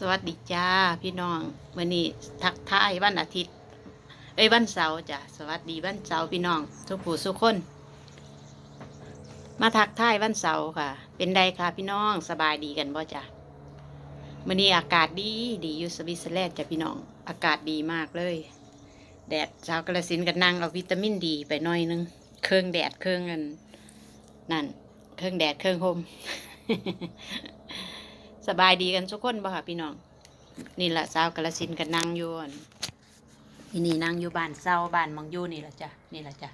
สวัสดีจ้าพี่น้องวันนี้ทักทายวันอาทิตย์ เอ้ยวันเสาร์จ้ะสวัสดีวันเสาร์พี่น้องทุกผู้ทุกคน มาทักทายวันเสาร์ค่ะ เป็นไดค่ะพี่น้องสบายดีกันบ่จ้ะวันนี้อากาศดีดีอยู่สวิตเซอร์แลนด์จ้ะพี่น้องอากาศดีมากเลย แดดชาวกระสินกันนั่งเอาวิตามินดีไปหน่อยนึงเครื่องแดดเครื่องอันนั่นเครื่องแดดเครื่องโฮม สบายดีกันทุกคนบ่ค่ะพี่น้อง นี่แหละสาวกระสินกันนั่งอยู่นี่นี่นั่งอยู่บ้านเศร้าบ้านมังยู่นี่แหละจ้ะนี่แหละจ้ะ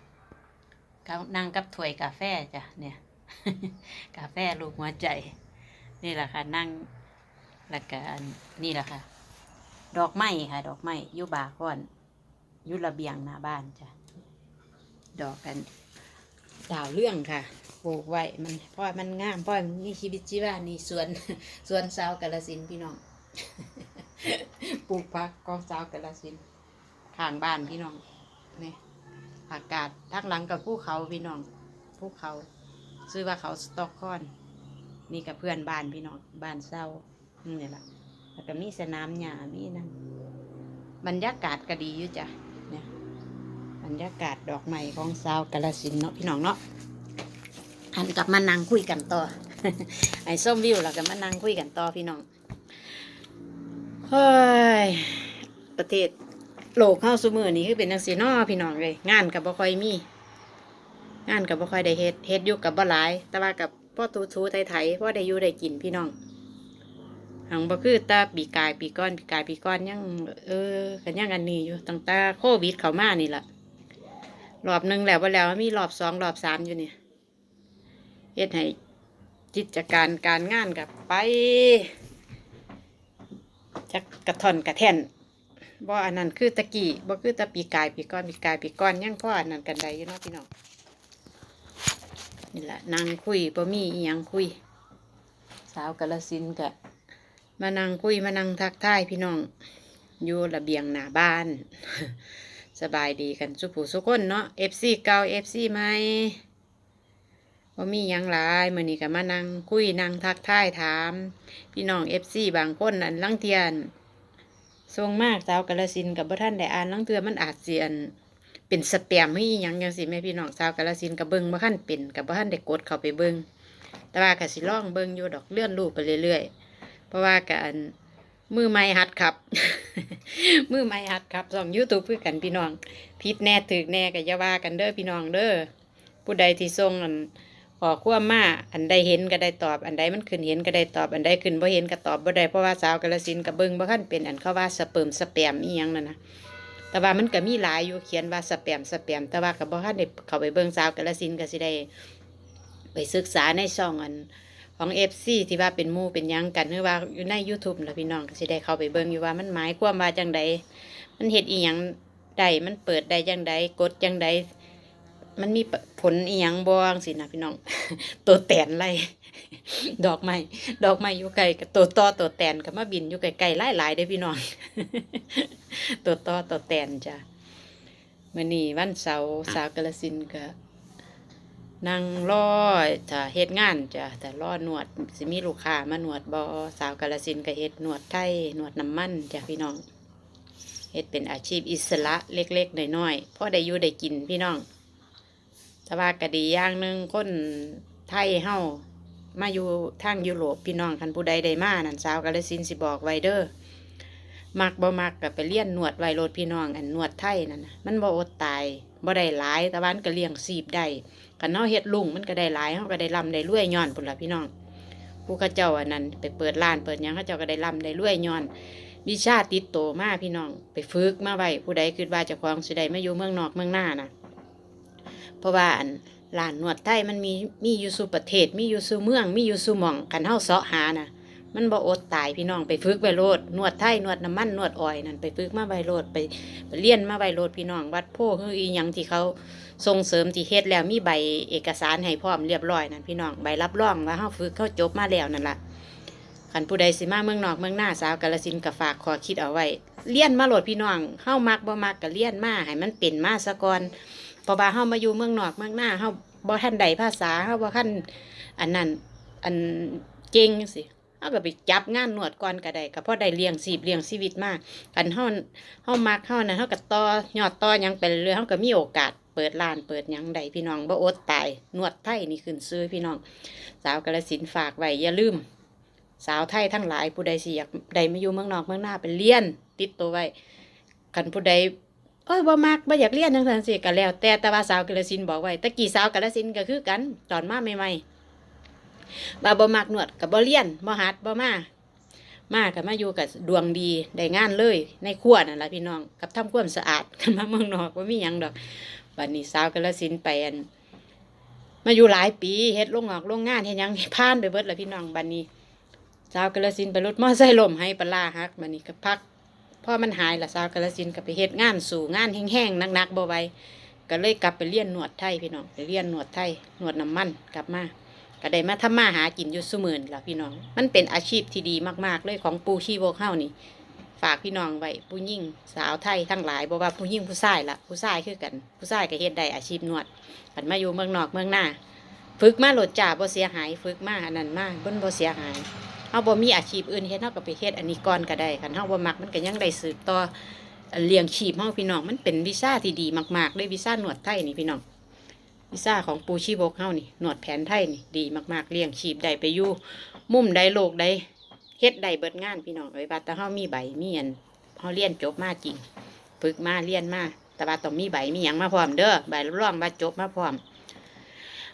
ก็นั่งกับถ้วยกาแฟจ้ะเนี่ย กาแฟลูกหัวใจ นี่แหละค่ะนั่งแล้วก็นี่แหละค่ะ ดอกไม้ค่ะ ดอกไม้ยู่บาก่อนยูระเบียงหน้าบ้านจ้ะดอกกันดาวเรื่องค่ะ ปลูกไว้มันพราะว่ามันงามเพราะว่ามันมีชีวิตชีวานี่สวนสวนสาวกาลสินพี่น้องปลูกพักกองสาวกาลสินข้างบ้านพี่น้องนี่อากาศทักหลังกับภูเขาพี่น้องภูเขา ซื้อว่าเขาสตอกคอน นี่กับเพื่อนบ้านพี่น้องบ้านเศร้านี่แหละแล้วก็มีสนามหญ้ามีนั่นบรรยากาศก็ดีอยู่จ้ะเนี่ยบรรยากาศดอกไม้ของสาวกาลสินเนาะพี่น้องเนาะ หันกลับมานั่งคุยกันต่อ ไอ้ส้มวิวแล้วก็มานั่งคุยกันต่อพี่น้องเฮ้ยประเทศโลกเข้าสมือนี้คือเป็นจังสีนอพี่น้องเลย งานกับบ่ค่อยมี งานกับบ่ค่อยได้เฮ็ดเฮ็ดอยู่กับบ่หลาย แต่ว่ากับพ่อทูทูไทยไทยพ่อได้อยู่ได้กินพี่น้องหังบ่คือตาปีกายปีก้อนปีกายปีก้อนยังเออกันยังอันนี้อยู่ตั้งแต่โควิดเข้ามานี่แหละรอบหนึ่งแล้วว่าแล้วมีรอบสองรอบสามอยู่เนี่ย เฮ็ดให้กิจการการงานกับไปจักกระท่อนกระแท่นบ่อันนั้นคือตะกี้บ่คือตะปีกายปีก้อนปีกายปีก้อนยังพ่ออันนั้นกันใดอยู่เนาะพี่น้องนี่แหละนั่งคุยบ่มีอีหยังคุย สาวกาลสินธุ์กะมานั่งคุยมานั่งทักทายพี่น้อง อยู่ระเบียงหน้าบ้าน สบายดีกันสุผู้สุคนเนาะ FC เก่า FC ใหม่ ว่ามียังหลายมื้อนี้ก็มานั่งคุยนั่งทักทายถาม พี่น้อง FC บางคนอันลังเทียนทรงมากสาวกาลสินกับบ่ท่านได้อ่านลังเทือมันอาจเสิอันเป็นสแปมให้ยังจังซี่แม่พี่น้องสาวกาลสินกับเบิ่งบ่ทันเป็นกับบ่ทันได้กดเข้าไปเบิ่งแต่ว่าก็สิลองเบิ่งอยู่ดอกเลื่อนรูปไปเรื่อยๆ เพราะว่ากันมือใหม่หัดขับ มือใหม่หัดขับสอง YouTube คือกันพี่น้องผิดแน่ถึกแน่ก็อย่าว่ากันเด้อพี่น้องเด้อผู้ใดที่ส่งอัน ขอความมาอันใดเห็นก็ได้ตอบอันใดมันขึ้นเห็นก็ได้ตอบอันใดขึ้นบ่เห็นก็ตอบบ่ได้เพราะว่าสาวกาลสินกับเบิ่งบ่คันเป็นอันเขาว่าสเปิมสแปมอีหยังนั่นนะแต่ว่ามันก็มีหลายอยู่เขียนว่าสแปมสแปมแต่ว่าก็บ่คันได้เข้าไปเบิ่งสาวกาลสินก็สิได้ไปศึกษาในช่องอันของ FC ที่ว่าเป็นหมู่เป็นหยังกันหรือว่าอยู่ใน YouTube ล่ะพี่น้องก็สิได้เข้าไปเบิ่งอยู่ว่ามันหมายความว่าจังใดมันเฮ็ดอีหยังได้มันเปิดได้จังใดกดจังใด มันมีผลอีหยังบ่จังสินะพี่น้อง ตัวแตนไล่ดอกไม้ดอกไม้อยู่ไกลกับตัวต่อตัวแตนก็มาบินอยู่ไกลๆหลายๆเด้อพี่น้อง ตัวต่อตัวแตนจ้ะมื้อนี้วันเสาร์สาวกาฬสินธุ์ก็นั่งรอถ้าเฮ็ดงานจ้ะแต่รอหนวดสิมีลูกค้ามาหนวดบ่สาวกาฬสินธุ์ก็เฮ็ดหนวดไทยหนวดน้ำมันจ้ะพี่น้องเฮ็ดเป็นอาชีพอิสระเล็กๆน้อยๆพอได้อยู่ได้กินพี่น้อง แต่ว่ากะดีอย่างหนึ่งคนไทยเฮามาอยู่ทางยุโรปพี่น้องคันผู้ใดได้มานั่นสาวกาลสินสิบอกไวเด้อมักบ่มักก็ไปเลี้ยนหนวดไวโลดพี่น้องอันหนวดไทยนั่นนะมันบ่อดตายบ่ได้หลายแต่วันก็เลี้ยงสีบได้คันเฮาเฮ็ดลุงมันก็ได้หลายเฮาก็ได้ร่ำได้รวยย้อนพุ่นล่ะพี่น้อง ผู้เขาเจ้าอันนั้นไปเปิดร้านเปิดหยังเขาเจ้าก็ได้ร่ำได้รวยย้อนวิชาติดโตมาพี่น้อง ไปฝึกมาไว้ผู้ใดคิดว่าจะคลองสิได้มาอยู่เมืองนอกเมืองหน้าน่ะ เพราะว่าอันร้านนวดไทยมันมีมีอยู่สู่ประเทศ มีอยู่สู่เมือง มีอยู่สู่หม่องกันเฮาเสาะหานะมันบ่อดตายพี่น้องไปฝึกไว้โลดนวดไทยนวดน้ำมันนวดอ้อยนั่นไปฝึกมาไว้โลดไปเรียนมาไว้โลดพี่น้องวัดโพคืออีหยังที่เขาส่งเสริมที่เฮ็ดแล้วมีใบเอกสารให้พร้อมเรียบร้อยนั่นพี่น้องใบรับรองว่าเฮาฝึกเข้าจบมาแล้วนั่นล่ะขันผู้ใดสิมาเมืองนอกเมืองหน้าสาวกาลสินกับฝากขอคิดเอาไว้เลี้ยนมาโหลดพี่น้องเฮามักบ่มักก็เลี้ยนมาให้มันเป็นมาซะก่อน พราะว่าเฮามาอยู่เมืองนอกเมืองหน้าเฮาบ่ทันใดภาษาเฮาบ่ทันอันนั้นอันเก่งสิเฮาก็ไปจับงานนวดก่อนก็ได้ก็พอได้เลี้ยงชีพเลี้ยงชีวิตมากกันเฮาเฮามักเฮานั้นเฮาก็ต่อยอดต่อยังไปเรื่อยเฮาก็มีโอกาสเปิดร้านเปิดยังได้พี่น้องบ่อดตายนวดไทยนี่ขึ้นซื้อพี่น้อง สาวกาฬสินฝากไว้อย่าลืม สาวไทยทั้งหลายผู้ใดสิอยากใดมาอยู่เมืองนอกเมืองหน้าไปเรียน ติดตัวไว้คันผู้ใด อ้ยบ่มักบ่อยากเรียนจังซั่นสิก็แล้ว แต่แต่ว่าสาวกาฬสินบอกไว้ตะกี้สาวกาฬสินก็คือกันตอนมาใหม่ๆว่าบ่มักนวดก็บ่เรียนบ่หัดบ่มามาก็มาอยู่กับดวงดีได้งานเลย ในครัวนั่นล่ะพี่น้องกับทำความสะอาดกันมาเมืองนอกบ่มีหยังดอกบัดนี้สาวกาฬสินไปอันมาอยู่หลายปีเฮ็ดโรงงอกโรงงานเฮ็ดหยังผ่านไปเบิดล้วพี่น้องบัดนี้สาวกาฬสินไปรถมอไซค์ล้มให้ปลาร้าหักบัดนี้ก็พัก พอมันหายละสาวกาฬสินก็ไปเฮ็ดงานสู่งานแห้งๆหนักๆบ่ไหวก็เลยกลับไปเรียนนวดไทยพี่น้องไปเรียนนวดไทยนวดน้ำมันกลับมาก็ได้มาทำมาหากินอยู่ซุมื้อนี่ล่ะพี่น้อง มันเป็นอาชีพที่ดีมากๆ เลยของปูชีโวกเฮานี่ ฝากพี่น้องไว้ผู้หญิงสาวไทยทั้งหลายบ่ว่าผู้หญิงผู้ชายละผู้ชายคือกัน ผู้ชายก็เฮ็ดได้อาชีพนวดคันมาอยู่เมืองนอกเมืองหน้า ฝึกมาหลดจ่าบ่เสียหาย ฝึกมาอันนั้นมาเบิ่นบ่เสียหาย เฮาบ่มีอาชีพอื่นเฮ็ดเฮาก็ไปเฮ็ดอันนี้ก่อนก็ได้คันเฮาบ่มักมันก็ยังได้สืบต่อเลี้ยงชีพเฮาพี่น้องมันเป็นวิชาที่ดีมากๆเลยวิชานวดไทยนี่พี่น้องวิชาของปูชีบกเฮานี่นวดแผนไทยนี่ดีมากๆเลี้ยงชีพได้ไปอยู่มุมใดโลกใดเฮ็ดได้เบิดงานพี่น้องเอ้ยว่าแต่เฮามีใบมีอันเฮาเรียนจบมาจริงฝึกมาเรียนมาแต่ว่าต้องมีใบมีหยังมาพร้อมเด้อใบรับรองว่าจบมาพร้อม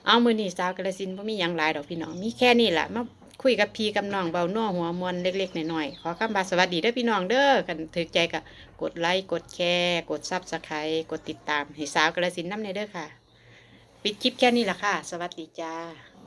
เอามือนี่สาวกระสินบ่มีหยังหลายดอกพี่น้องมีแค่นี้แหละมา คุยกับพี่กับน้องเบาหน่วหัวมวนเล็กๆหน่อยๆขอคำบาสวัสดีเด้อพี่น้องเด้อกันถือใจกับกดไลค์กดแชร์กดซับสไครต์กดติดตามให้สาวกระสินน้ำในเด้อค่ะ ปิดคลิปแค่นี้ละค่ะ สวัสดีจ้า